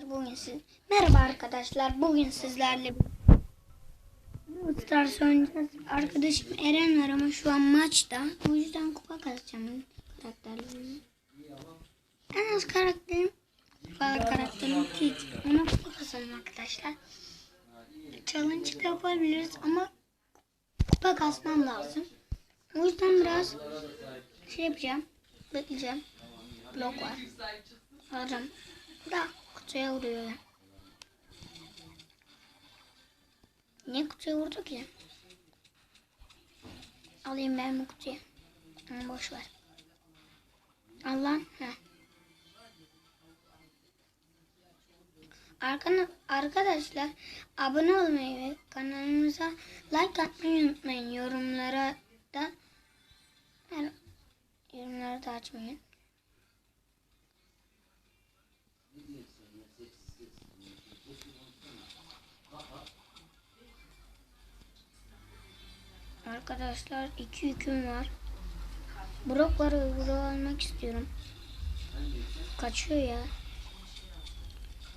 Bugün siz... Merhaba arkadaşlar. Bugün sizlerle Stars oynayacağız. Arkadaşım Eren var ama şu an maçta. O yüzden kupa kazacağım karakterlerimi. En az karakterim kupa karakterim hiç. Ama kupa kazanım arkadaşlar. Challenge yapabiliriz ama kupa kasmam lazım. O yüzden biraz şey yapacağım. Bekleyeceğim. Blok var. Alacağım. Da kutuya vuruyor. Niye kutuya vurdu ki? Alayım ben bu kutuyu. Ama boş ver. Al lan. Arkana, arkadaşlar abone olmayı ve kanalımıza like atmayı unutmayın. Yorumlara da yorumları da açmayın. Arkadaşlar iki yüküm var. Brokları uygulu almak istiyorum. Kaçıyor ya.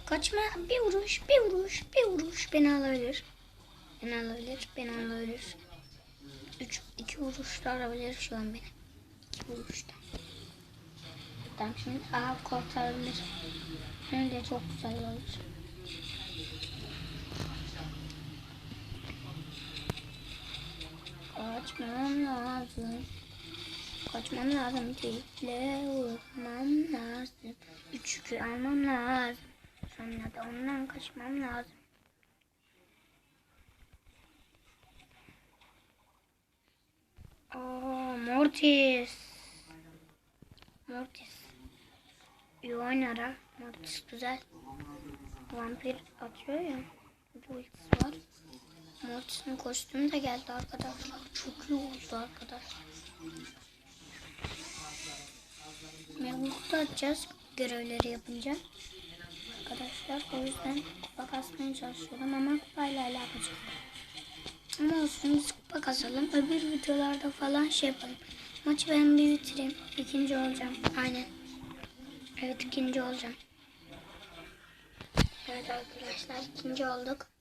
Kaçma bir vuruş bir vuruş bir vuruş beni alabilir. Beni alabilir beni alabilir. Üç, iki vuruşta alabilir şu an beni. İki vuruşta. Tamam şimdi aha kurtarabilir. Hem de çok güzel olur. Kaçmam lazım. Kaçmam lazım. Tekle vurmam lazım. Üç yükü almam lazım. Sonra da ondan kaçmam lazım. Aa, Mortis. Mortis. İyi oynar. Mortis güzel. Vampir atıyor ya. Ultisi var. Mortis'in kostümü de geldi arkadaşlar. Çok iyi oldu arkadaşlar. Mevlut'ta atacağız görevleri yapınca. Arkadaşlar o yüzden kupa kasmaya çalışıyorum ama kupayla alakacak. Ama olsun biz kupa kasalım. Öbür videolarda falan şey yapalım. Maçı ben bir bitireyim. İkinci olacağım. Aynen. Evet ikinci olacağım. Evet arkadaşlar ikinci olduk.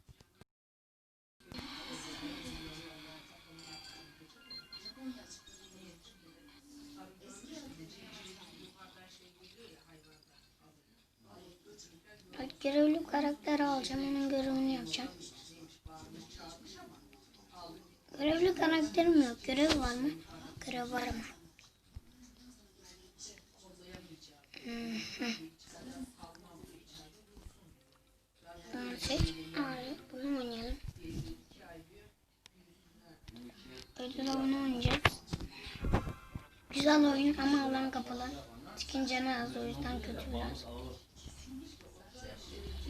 Görevli karakter alacağım. Onun görevini yapacağım. Görevli karakterim yok. Görev var mı? Görev var mı? Bunu seç. Hayır, bunu oynayalım. Ödül oyunu oynayacağız. Güzel oyun ama alan kapalı. Skin canı az o yüzden kötü biraz.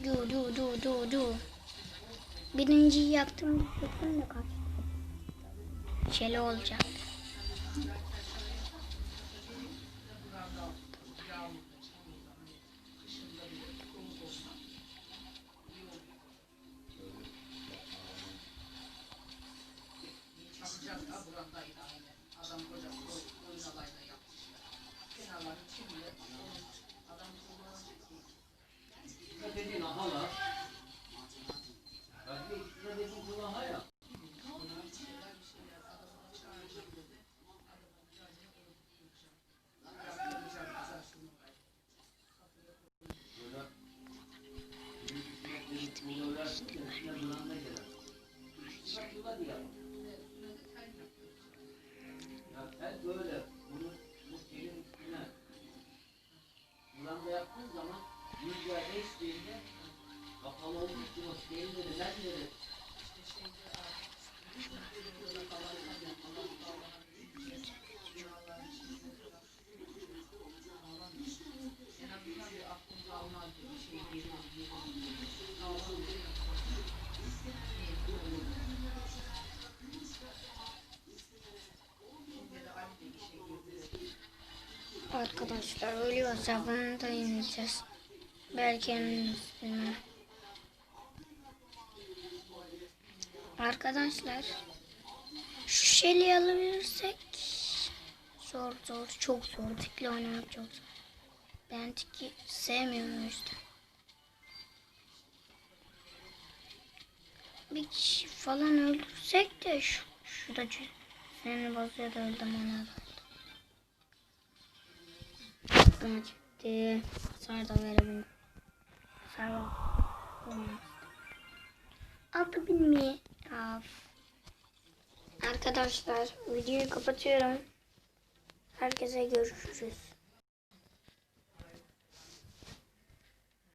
Du du du du du. Birinciyi kaç. Şöyle olacak. color Arkadaşlar ölüyorsa bunu da yeneceğiz. Belki yeniliriz bilmem. Arkadaşlar şu şeli alabilirsek zor zor çok zor tikli oynamak çok zor. Ben tiki sevmiyorum o yüzden. Bir kişi falan öldürsek de şu, şurada seni bozuyor da öldüm ona da. Bana çıktı. Hasar da verelim. Hasar olmaz. Altı bin mi? Af. Arkadaşlar videoyu kapatıyorum. Herkese görüşürüz.